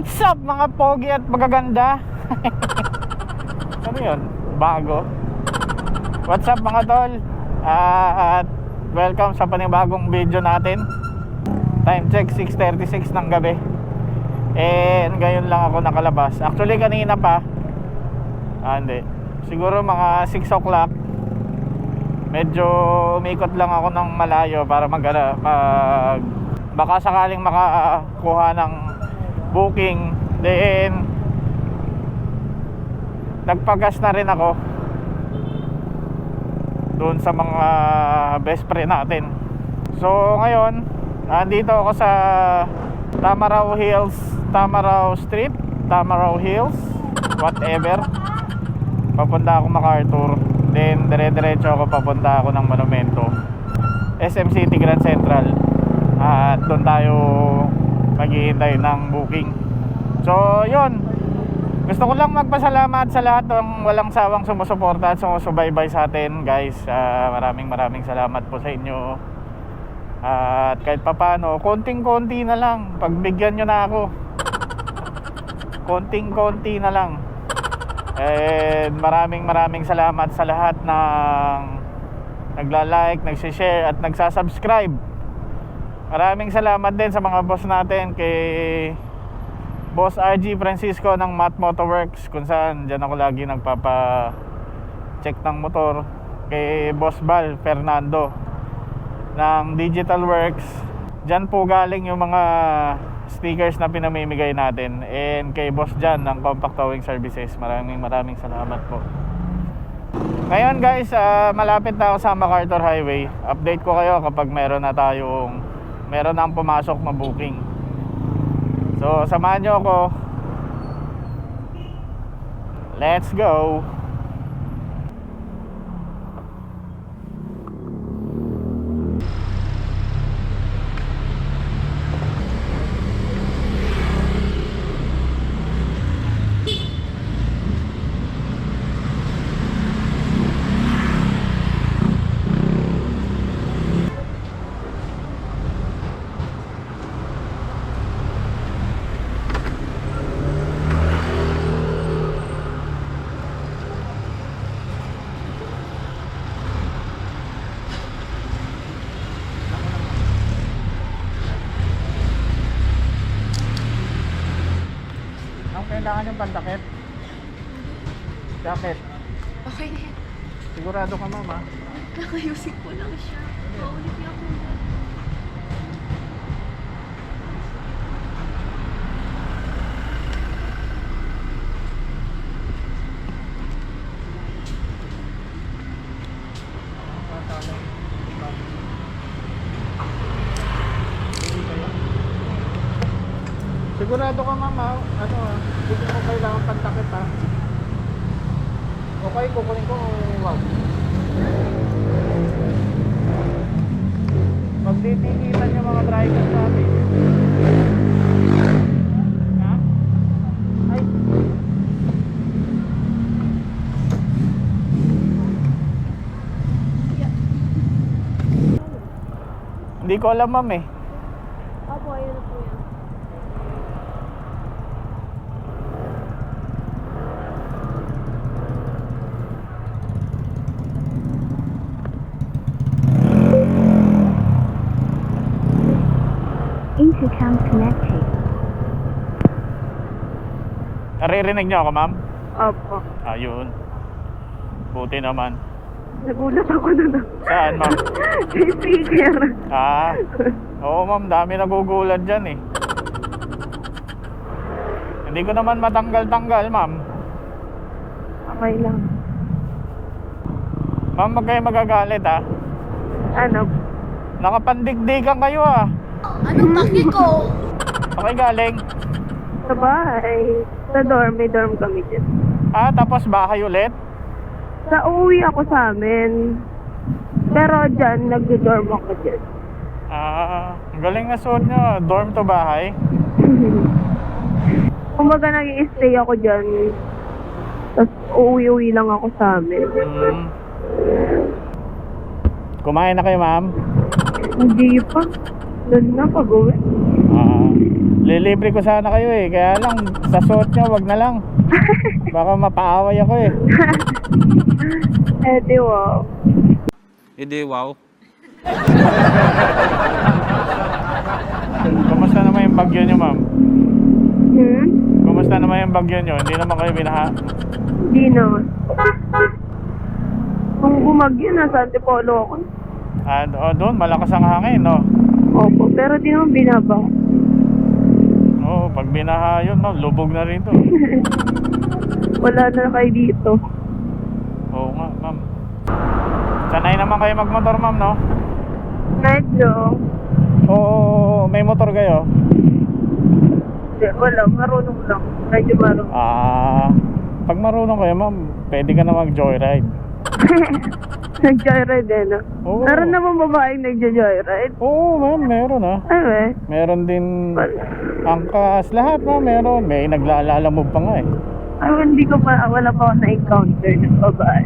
What's up mga pogi at magaganda? ano yun? Bago? What's up mga tol? Ah, at welcome sa panibagong video natin Time check 6.36 ng gabi And ngayon lang ako nakalabas Actually kanina pa Ah hindi Siguro mga 6 o'clock Medyo umikot lang ako ng malayo para mag, mag baka sakaling makakuha ng booking then nagpagas na rin ako doon sa mga best friend natin. So ngayon nandito ako sa Tamaraw Hills Tamaraw Street Tamaraw Hills whatever. Papunta ako MacArthur then dire-diretso ako papunta ako ng Monumento SM City Grand Central. At doon tayo maghihintay ng booking. So yun. Gusto ko lang magpasalamat sa lahat ng walang sawang sumusuporta at sumusubaybay sa atin guys. Ah, maraming maraming salamat po sa inyo. At kahit papano konting konti na lang. Pagbigyan nyo na ako. Konting konti na lang. And maraming maraming salamat sa lahat ng nagla-like, nagsishare at nagsasubscribe Maraming salamat din sa mga boss natin kay Boss RG Francisco ng Mat Motorworks kung saan dyan ako lagi nagpapa check ng motor. Kay Boss Bal Fernando ng Digital Works. Dyan po galing yung mga stickers na pinamimigay natin. And kay Boss Jan ng Compact Towing Services maraming maraming salamat po. Ngayon guys, ah, malapit na ako sa MacArthur Highway. Update ko kayo kapag meron na tayong meron ang pumasok na booking. So, samahan nyo ako. Let's go. Ang kailangan yung pandakit? Jacket. Okay na yan. Sigurado ka ma'am ah. Kakayusin ko lang siya. Paulit niya ako. Sigurado ka ma'am ah. Ano ah. Hindi mo kailangan pandakit ah. Okay, kukunin ko wag. Magtitikitan yung mga driver sa atin. Ha? Ay. Hindi ko alam ma'am eh. Opo, ayun na po yan. Intercom connected. Naririnig niyo ako ma'am? Opo. Ayun. Buti naman. Nagulat ako na Saan ma'am? Sa speaker. Ah, oo ma'am, dami nagugulat dyan eh. Hindi ko naman matanggal-tanggal ma'am. Okay lang. Ma'am, wag kayo magagalit ah. Ano? Nakapandigdigan kayo ah. Anong paki ko? Okay galing. Sa bahay. Sa dorm. May dorm kami dyan. Ah, tapos bahay ulit. Sa uwi ako sa amin. Pero dyan, nag-dorm ako dyan. Ah, ang galing na suot nyo. Dorm to bahay. Kumbaga nag-i-stay ako dyan. Tapos uuwi-uwi lang ako sa amin. Hmm. Kumain na kayo ma'am? Hindi pa. Doon na pag-uwi. Ah, Lilibre ko sana kayo eh. Kaya lang, sa suot nyo, wag na lang. Baka mapaaway ako eh. Eh, di wow. Hindi, wow. Kumusta naman yung bagyo nyo, ma'am? Hmm? Kumusta naman yung bagyo nyo? Hindi naman kayo binaha? Di naman. Kung bumagyo, nasa Antipolo ako. Ah, oh, doon, malakas ang hangin, no? Pero di naman binaba. Oo, pag binaha yun, no, lubog na rin to. Wala na kayo dito. Oo nga, ma'am. Sanay naman kayo magmotor, ma'am, no? Medyo. Oo, may motor kayo? Di, wala, marunong lang. Medyo marunong. Ah, pag marunong kayo, ma'am, pwede ka na mag-joyride. Nag-joyride eh, no? Oo. Meron naman babaeng nagja-joyride. Oo, ma'am, meron ah. Ay, eh. Meron din angkas, lahat na meron. May naglalalamove pa nga eh. Ay, hindi ko pa, wala pa ako na-encounter ng babae.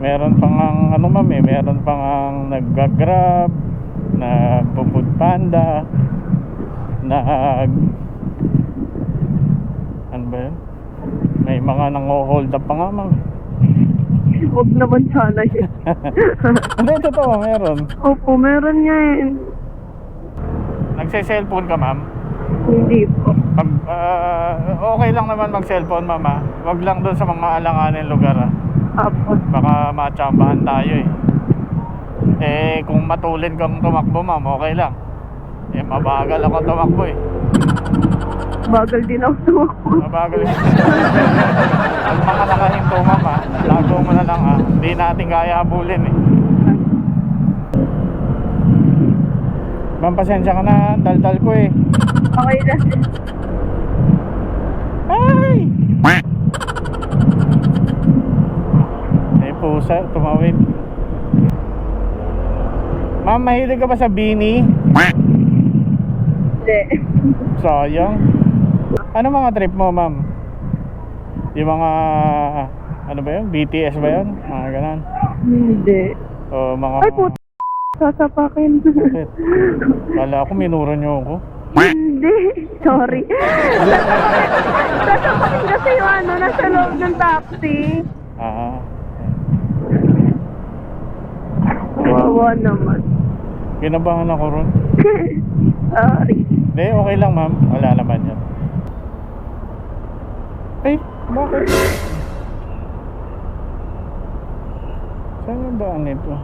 Meron pang ang, ano ma'am eh, meron pang ang nag-grab, nag-food panda, nag... Ano ba yun? May mga nang-hold up pa nga ma'am. Huwag naman sana yun. Hindi, totoo, meron. Opo, meron nga eh. Nagse-cellphone ka ma'am? Hindi po. Pag, ah, okay lang naman mag-cellphone ma'am ah. Wag lang doon sa mga alanganin lugar ah. Apo. Baka matsambahan tayo eh. Eh, kung matulin kang tumakbo ma'am, okay lang. Eh, mabagal ako tumakbo eh. Bagal din ako tumakbo. Mabagal eh. Ang mga nakahinto ma'am ah, lago mo na lang ah. Hindi natin kaya habulin eh. Ma'am, pasensya ka na. Daldal ko eh. Okay na. Ay! Eh, pusa, tumawid. Ma'am, mahilig ka ba sa beanie? Hindi. Sayang. Ano mga trip mo, ma'am? Yung mga, ano ba yun? BTS ba yun? Mga ganon. Hindi. O mga... Ay, puto. Sasapakin. Bakit? Kala ko minuro niyo ako. Hindi. Sorry. Sasapakin. Sasapakin kasi yung ano, nasa loob ng taxi. Ah. Kawawa naman. Kinabahan ako ron. Sorry. Hindi, okay lang, ma'am. Wala naman yan. Ay, bakit? Saan ba ang ito?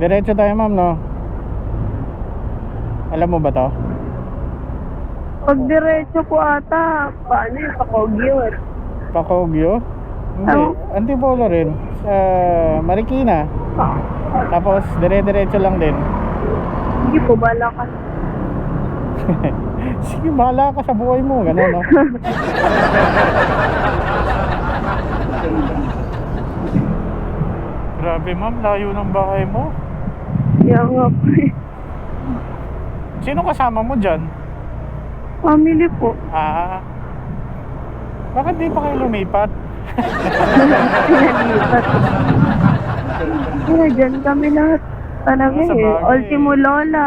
Diretso tayo, ma'am, no? Alam mo ba to? Pag diretso ko ata, paano yung pakogyo eh? Pakogyo? Hindi. Oo. Antipolo rin. Sa Marikina. Tapos, dire-diretso lang din. Hindi po, bala ka. Sige, bahala ka sa buhay mo. Ganun, no? Grabe, ma'am. Layo ng bahay mo. Kaya nga po eh. Sino kasama mo dyan? Family po. Ah. Bakit di pa kayo lumipat? Pinalipat. Kaya dyan kami lahat. Talaga Ah, sa eh. bagay. Ultimo Lola.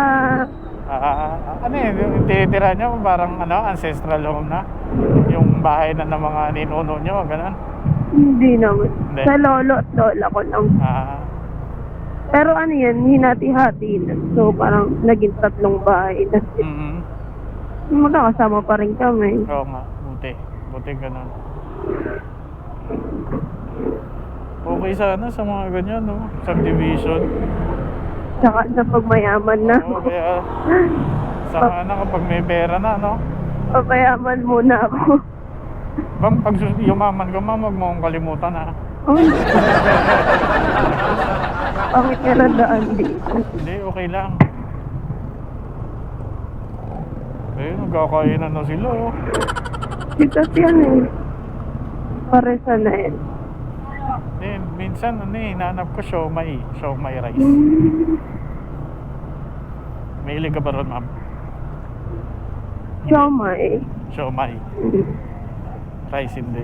Ah, ano yun? Yung tinitira nyo, parang ano, ancestral home na? Yung bahay na ng mga ninuno nyo, ganun? Hindi naman. Hindi. Sa lolo at lola ko lang. Ah. Pero ano yan, hinati-hati na. So parang naging tatlong bahay na. Mm Magkakasama pa rin kami. Oo nga, buti. Buti ganun. Okay sana sa mga ganyan, no? Subdivision. Tsaka sa pagmayaman na. Oo, kaya sana kapag may pera na, no? Papayaman muna ako. Bang, pag sus- yumaman ka, ma'am, huwag mo akong kalimutan, ha? Oh, Pangit nga na daan dito. Hindi, okay lang. Ayun, nagkakainan na sila, oh. Sikat yan eh. Pare sa na eh. Minsan, ano eh, nanap ko siomay. Siomay rice. May ka ba ron, ma'am? Siomay. Siomay. Rice hindi.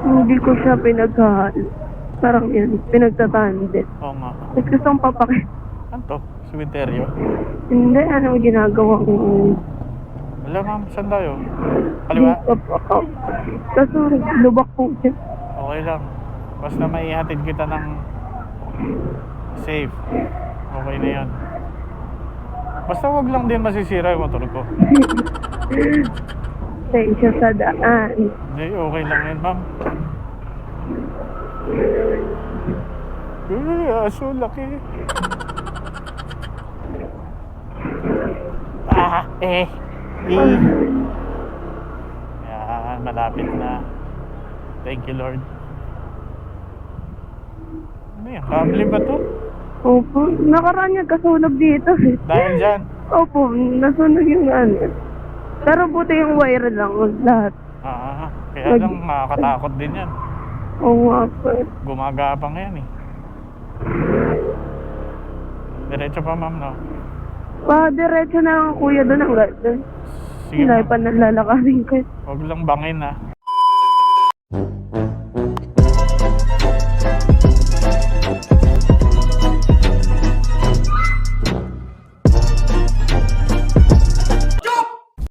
Hindi ko siya pinaghahalo. Parang yun, pinagtatandem. Oo nga. Tapos gusto kong papakit. Ano to? Cemetery? Hindi, ano ginagawa ko. Wala ma'am, saan tayo? Kaliwa? Kaso, lubak po siya. Okay lang. Basta maihatid kita ng safe. Okay na yan. Basta wag lang din masisira yung motor ko. Tensya sa daan. Hindi, okay lang yan ma'am. Uy, aso laki. Ah, eh. Eh. Yan, malapit na. Thank you, Lord. Ano yan? Family ba to? Opo, nakaraan niya kasunog dito. eh. Dahil dyan. Opo, nasunog yung ano. Pero buti yung wire lang, lahat. Ah, kaya lang nakakatakot din yan. Oo nga po. eh. Gumagapang yan eh. Diretso pa ma'am, no? Pa, diretso na ang kuya doon ang doon. Sige Hindi ma'am. pa nalalakarin ko. Huwag lang bangin ah.